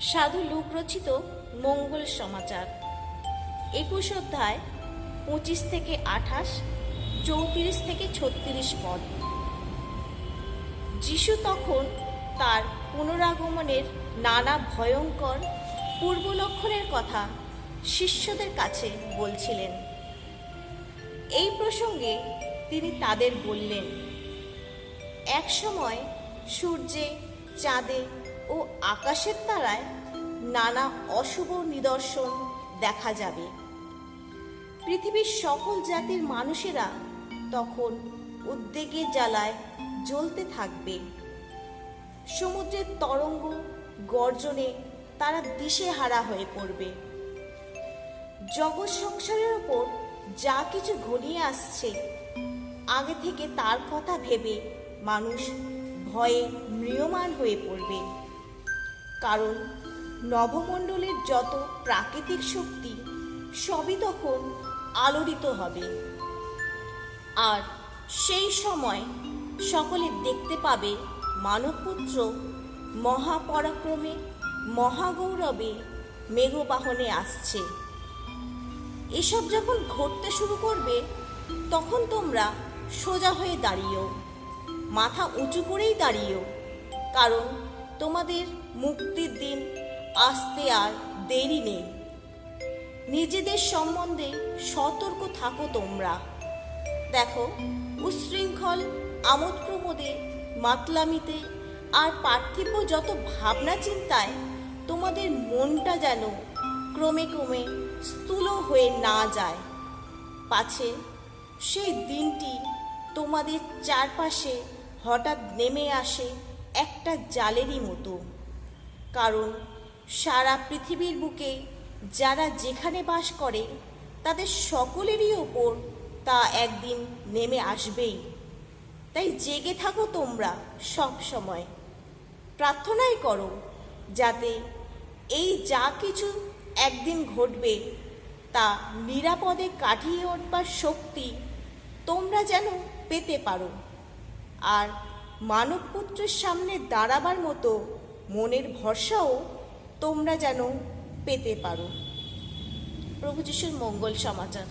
সাধু লুক রচিত মঙ্গল সমাচার। একুশ অধ্যায়, পঁচিশ থেকে আঠাশ, চৌত্রিশ থেকে ছত্রিশ পদ। যিশু তখন তার পুনরাগমনের নানা ভয়ঙ্কর পূর্বলক্ষণের কথা শিষ্যদের কাছে বলছিলেন। এই প্রসঙ্গে তিনি তাদের বললেন, এক সময় সূর্যে চাঁদে ও আকাশের তারায় নানা অশুভ নিদর্শন দেখা যাবে। পৃথিবীর সকল জাতির মানুষেরা তখন উদ্বেগের জ্বালায় জ্বলতে থাকবে। সমুদ্রের তরঙ্গ গর্জনে তারা দিশেহারা হয়ে পড়বে। জগৎ সংসারের ওপর যা কিছু ঘনিয়ে আসছে, আগে থেকে তার কথা ভেবে মানুষ ভয়ে ম্রিয়মান হয়ে পড়বে। কারণ নভমণ্ডলের যত প্রাকৃতিক শক্তি, সবই তখন আলোড়িত হবে। আর সেই সময় সকলে দেখতে পাবে মানবপুত্র মহাপরাক্রমে মহাগৌরবে মেঘবাহনে আসছে। এসব যখন ঘটতে শুরু করবে, তখন তোমরা সোজা হয়ে দাঁড়িয়েও, মাথা উঁচু করেই দাঁড়িয়েও, কারণ তোমাদের মুক্তির দিন আসতে আর দেরি নেই। নিজেদের সম্বন্ধে সতর্ক থাকো তোমরা। দেখো, উশৃঙ্খল আমোদ প্রমোদে মাতলামিতে আর পার্থিব যত ভাবনা চিন্তায় তোমাদের মনটা যেন ক্রমে ক্রমে স্থূল হয়ে না যায়। পাছে, সেই দিনটি তোমাদের চারপাশে হঠাৎ নেমে আসে একটা জালেরই মতো। কারণ সারা পৃথিবীর বুকে যারা যেখানে বাস করে, তাদের সকলেরই ওপর তা একদিন নেমে আসবেই। তাই জেগে থাকো তোমরা সব সময়। প্রার্থনাই করো যাতে এই যা কিছু একদিন ঘটবে, তা নিরাপদে কাটিয়ে উঠবার শক্তি তোমরা যেন পেতে পারো। আর মানবপুত্রের সামনে দাঁড়াবার মতো মনের ভরসাও তোমরা যেন পেতে পারো। প্রভু যিশুর মঙ্গল সমাচার।